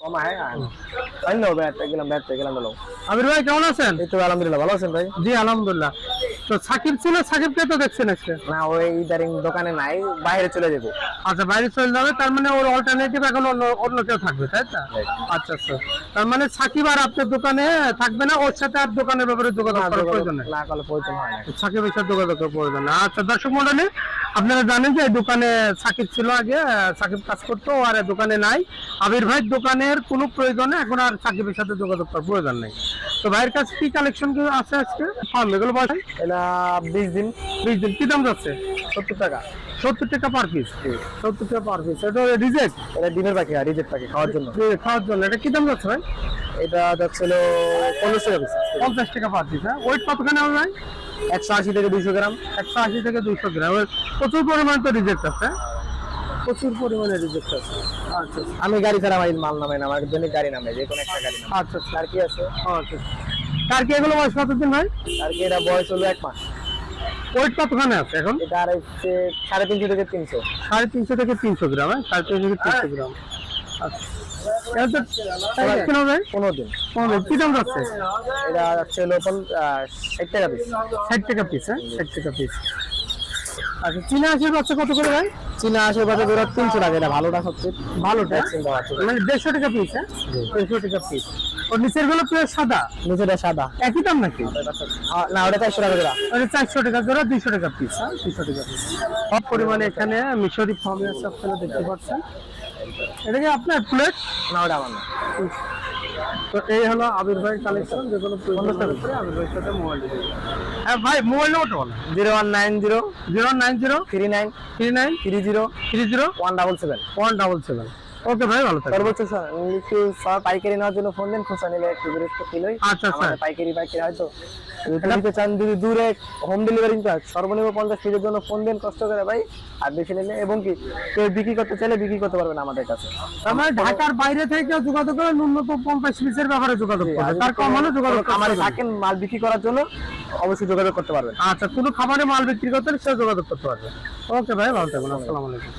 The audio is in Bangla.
কমা হ্যাঁ আনলো বেড়াতে গেলাম বেড়াতে গেলাম বলো আবির ভাই কেমন আছেন? এই তো আলহামদুলিল্লাহ ভালো আছেন ভাই? জি আলহামদুলিল্লাহ। তো সাকিব ছিল সাকিবকে তো দেখছেন আজকে? না ওই ইদারিং দোকানে নাই বাইরে চলে যাব। আচ্ছা বাইরে চলে যাবে তার মানে ওর অল্টারনেটিভ এখন অন্য অন্য কেউ থাকবে তাই তো? আচ্ছা আচ্ছা। তার মানে সাকিব আর আপনার দোকানে থাকবে না ওর সাথে আর দোকানের ব্যাপারে যোগাযোগ করার প্রয়োজন হয় না। সাকিবের সাথে যোগাযোগ করার প্রয়োজন আচ্ছা দর্শক মন্ডলী আপনারা জানেন যে দোকানে সাকিব ছিল আগে সাকিব কাজ করতো আর দোকানে নাই। আবির ভাই দোকানের কোনো প্রয়োজনে এখন আর সাকিবের সাথে যোগাযোগ করার প্রয়োজন নেই। তো ভাইয়ের কাছে কি কালেকশন আছে আজকে? ফার্ম এগুলো বসে এটা বিশ দিন। বিশ দিন। কি দাম যাচ্ছে? সত্তর টাকা। সত্তর টাকা পার পিস সত্তর টাকা পার পিস এটা রিজেক্ট এটা ডিমের পাখি আর রিজেক্ট পাখি খাওয়ার জন্য। খাওয়ার জন্য। এটা কি দাম যাচ্ছে ভাই? এটা যাচ্ছিল পঞ্চাশ টাকা পিস পঞ্চাশ টাকা পার পিস হ্যাঁ। ওয়েট কতখানি হবে ভাই? একশো আশি থেকে দুইশো গ্রাম। একশো আশি থেকে দুইশো গ্রাম। প্রচুর পরিমাণে তো রিজেক্ট আছে হ্যাঁ? প্রচুর পরিমাণে রিজেক্ট আছে। আচ্ছা আমি গাড়ি ছাড়া আমার মাল নামে না আমার জন্য গাড়ি নামে যে কোনো একটা গাড়ি নামে আচ্ছা আচ্ছা। আর কি আছে? আচ্ছা তার কি এগুলো বয়স কতদিন ভাই? আর কি এটা বয়স হলো এক মাস। ওয়েট কতখানে আছে এখন? এটা হচ্ছে সাড়ে তিনশো থেকে তিনশো। সাড়ে তিনশো থেকে তিনশো গ্রাম হ্যাঁ? সাড়ে তিনশো থেকে তিনশো গ্রাম। আচ্ছা। পনেরো দিন। পনেরো কি দাম যাচ্ছে? এটা যাচ্ছে হলো ষাট টাকা পিস ষাট টাকা পিস হ্যাঁ? ষাট টাকা পিস আচ্ছা চীনা আশির বাচ্চা কত করে ভাই? চীনা আশেপাশে ধরো তিনশো টাকা এটা ভালোটা সবচেয়ে ভালোটা মানে দেড়শো টাকা পিস হ্যাঁ? দেড়শো টাকা পিস ওর নিচেরগুলো পুরো সাদা? নিচেটা সাদা। একই দাম নাকি? না ওটা চারশো টাকা জোড়া ওটা চারশো টাকা জোড়া দুইশো টাকা পিস হ্যাঁ? দুইশো টাকা পিস সব পরিমাণে এখানে মিশরি ফার্মে আছে আপনারা দেখতে পাচ্ছেন। এটা কি আপনার প্লেট না ওটা আমার না। তো এই হলো আবির ভাই কালেকশন আবির ভাইয়ের সাথে মোবাইল হ্যাঁ ভাই মোবাইল নম্বরটা বলো। Zero one nine zero zero nine zero three nine three nine three zero three zero one double seven. One double seven. Okay ভাই ভালো থাকবেন। সর্বোচ্চ স্যার পাইকারি নেওয়ার জন্য ফোন দেন খোঁচা নিলে একটু বিরক্ত ফিল হয়। আচ্ছা, স্যার। পাইকারি পাইকারি হয়তো নিতে চান যদি দূরে হোম ডেলিভারি হয় সর্বনিম্ন পঞ্চাশ কেজির জন্য ফোন দেন কষ্ট করে ভাই। আর বেশি নিলে এবং কি কেউ বিক্রি করতে চাইলে বিক্রি করতে পারবেন আমাদের কাছে। আমার ঢাকার বাইরে থেকে যোগাযোগ করে ন্যূনতম পঞ্চাশ পিসের ব্যাপারে যোগাযোগ তার কম হলে যোগাযোগ আমার থাকেন মাল বিক্রি করার জন্য অবশ্যই যোগাযোগ করতে পারবেন। আচ্ছা কোনো খাবারে মাল বিক্রি করতে সে যোগাযোগ করতে পারবে। ওকে ভাই ভালো থাকবেন। আসসালামু আলাইকুম।